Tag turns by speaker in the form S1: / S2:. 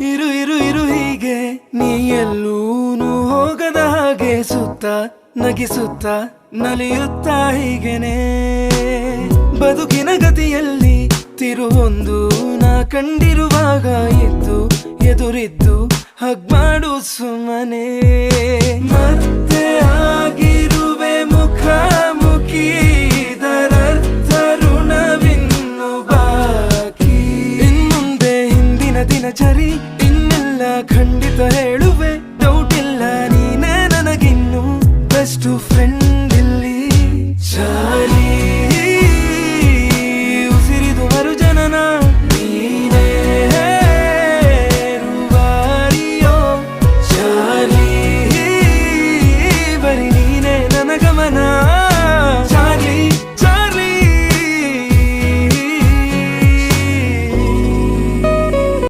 S1: ಇರು ಇರು ಇರು ಹೀಗೆ ನೀ ಎಲ್ಲೂನು ಹೋಗದ ಹಾಗೆ ಸುತ್ತ ನಗಿಸುತ್ತ ನಲಿಯುತ್ತ ಹೀಗೆನೆ. ಬದುಕಿನ ಗತಿಯಲ್ಲಿ ತಿರುವೊಂದು ನಾ ಕಂಡಿರುವಾಗ ಎದ್ದು ಎದುರಿದ್ದು ಹಗ್ ಮಾಡು ಸುಮ್ಮನೆ ದಿನಚರಿ ಇನ್ನೆಲ್ಲ ಖಂಡಿತ ಹೇಳುವೆ. ಡೌಟ್ ಇಲ್ಲ ನೀನೇ ನನಗಿನ್ನು ಬೆಸ್ಟ್